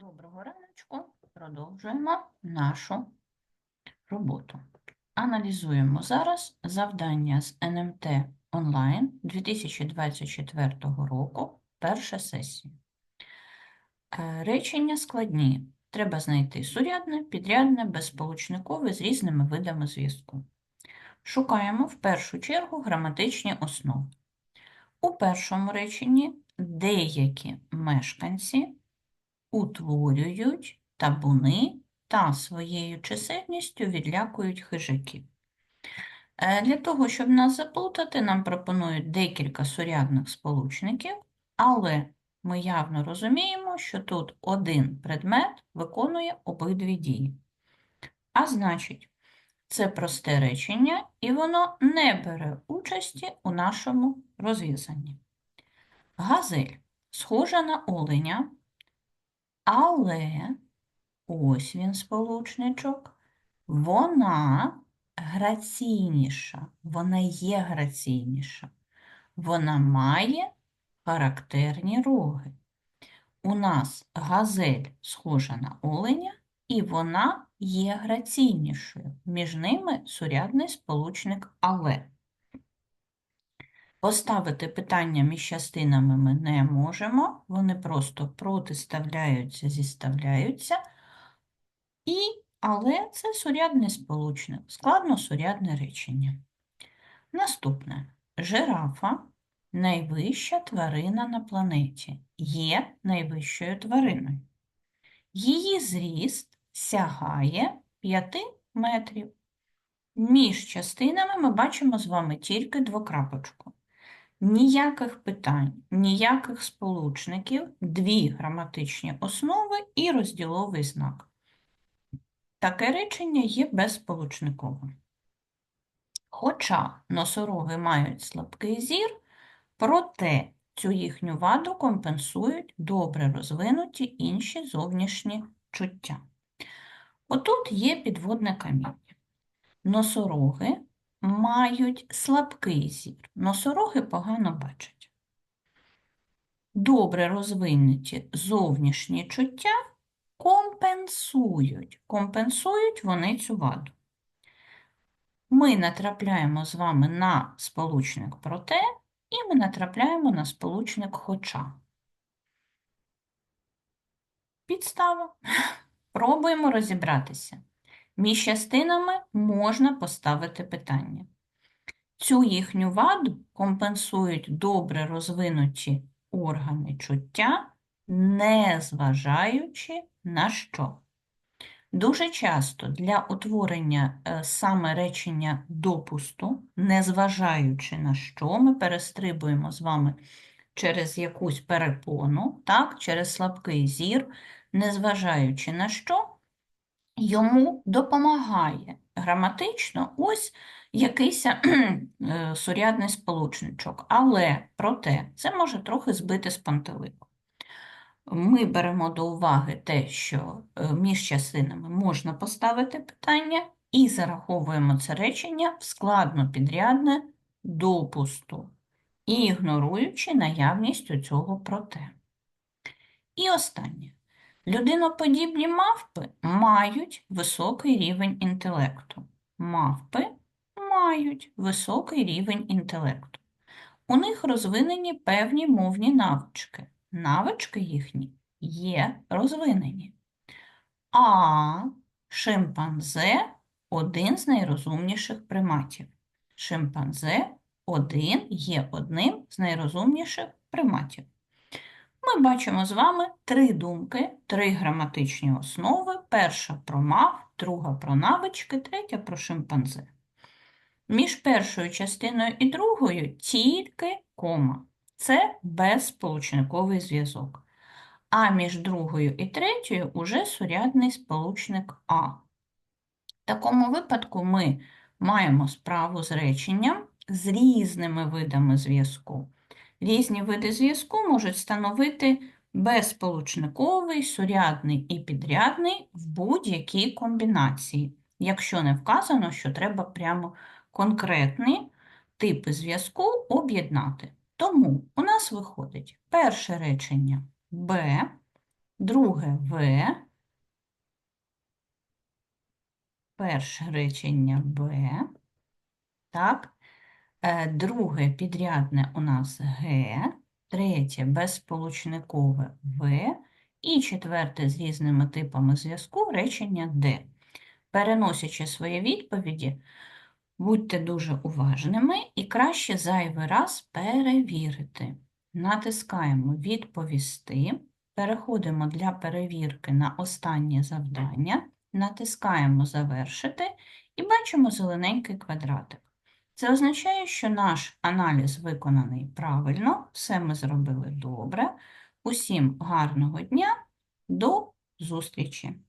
Доброго раночку. Продовжуємо нашу роботу. Аналізуємо зараз завдання з НМТ онлайн 2024 року, перша сесія. Е, Речення складні. Треба знайти сурядне, підрядне, безсполучникове з різними видами зв'язку. Шукаємо в першу чергу граматичні основи. У першому реченні деякі мешканці утворюють табуни та своєю чисельністю відлякують хижаків. Е, Для того, щоб нас заплутати, нам пропонують декілька сурядних сполучників, але ми явно розуміємо, що тут один предмет виконує обидві дії. А значить, це просте речення, і воно не бере участі у нашому розв'язанні. Газель схожа на оленя, але ось він сполучничок, вона граційніша, вона є граційніша, вона має характерні роги. У нас газель схожа на оленя, і вона є граційнішою. Між ними сурядний сполучник але. Поставити питання між частинами ми не можемо, вони просто протиставляються, зіставляються. І, але це сурядний сполучник, складносурядне речення. Наступне. Жирафа найвища тварина на планеті, є найвищою твариною. Її зріст сягає 5 метрів. Між частинами ми бачимо з вами тільки двокрапочку. Ніяких питань, ніяких сполучників, дві граматичні основи і розділовий знак. Таке речення є безсполучниковим. Хоча носороги мають слабкий зір, проте цю їхню ваду компенсують добре розвинуті інші зовнішні чуття. Отут є підводне каміння. Носороги мають слабкий зір. Носороги погано бачать. Добре розвинуті зовнішні чуття компенсують. Компенсують вони цю ваду. Ми натрапляємо з вами на сполучник проте, і ми натрапляємо на сполучник хоча. Підстава. Пробуємо розібратися. Між частинами можна поставити питання. Цю їхню ваду компенсують добре розвинуті органи чуття, незважаючи на що. Дуже часто для утворення е, саме речення допусту, незважаючи на що, ми перестрибуємо з вами через якусь перепону, так, через слабкий зір, незважаючи на що, йому допомагає граматично ось якийсь е, сурядний сполучничок. Але, проте, це може трохи збити з пантелику. Ми беремо до уваги те, що е, між частинами можна поставити питання, і зараховуємо це речення в складно-підрядне допусту, і ігноруючи наявність у цього проте. І останнє. Людиноподібні мавпи мають високий рівень інтелекту. Мавпи мають високий рівень інтелекту. У них розвинені певні мовні навички. Навички їхні є розвинені. А шимпанзе один з найрозумніших приматів. Шимпанзе один є одним з найрозумніших приматів. Ми бачимо з вами три думки, три граматичні основи. Перша про мав, друга про навички, третя про шимпанзе. Між першою частиною і другою тільки кома. Це безсполучниковий зв'язок. А між другою і третьою уже сурядний сполучник А. В такому випадку ми маємо справу з реченням з різними видами зв'язку. Різні види зв'язку можуть становити безсполучниковий, сурядний і підрядний в будь-якій комбінації, якщо не вказано, що треба прямо конкретні типи зв'язку об'єднати. Тому у нас виходить перше речення Б, друге В, перше речення Б, так, друге підрядне у нас Г, третє безсполучникове В і четверте з різними типами зв'язку речення Д. Переносячи свої відповіді, будьте дуже уважними і краще зайвий раз перевірити. Натискаємо Відповісти, переходимо для перевірки на останнє завдання, натискаємо Завершити і бачимо зелененький квадратик. Це означає, що наш аналіз виконаний правильно, все ми зробили добре. Усім гарного дня, до зустрічі!